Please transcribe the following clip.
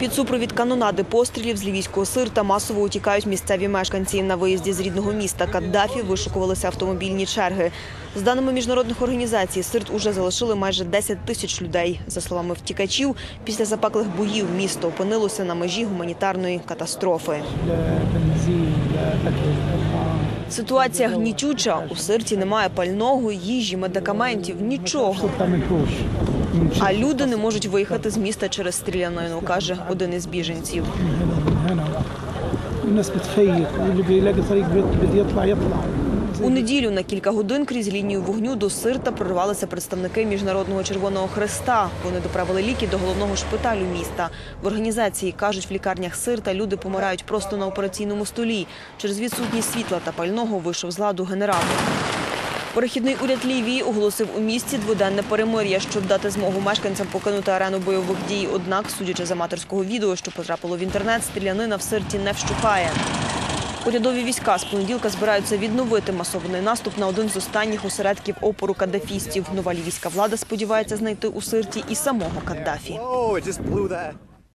Під супровід канонади пострілів з лівійського сирта масово утікають місцеві мешканці. На виїзді з рідного міста Каддафі вишукувалися автомобільні черги. З даними міжнародних організацій, сирт уже залишили майже 10 тисяч людей. За словами втікачів, після запеклих боїв місто опинилося на межі гуманітарної катастрофи. Ситуація гнітюча. У сирті немає пального, їжі, медикаментів, нічого. شرطه منحوش من А люди не можуть виїхати з міста через стрілянину, каже один із біженців. من هنا الناس بتفيق واللي بيلاقي طريق بيط- بده يطلع يطلع у неділю на кілька годин крізь лінію вогню до сирта прорвалися представники міжнародного червоного хреста. Вони доправили ліки до головного шпиталю міста. В організації кажуть, в лікарнях сирта люди помирають просто на операційному столі. Через відсутність світла та пального вийшов з ладу генератор. Перехідний уряд Лівії оголосив у місті дводенне перемир'я, щоб дати змогу мешканцям покинути арену бойових дій. Однак, судячи з аматорського відео, що потрапило в інтернет, стрілянина в сирті не вщухає. Урядові війська з понеділка збираються відновити масований наступ на один з останніх осередків опору каддафістів. Нова лівійська влада сподівається знайти у сирті і самого Каддафі.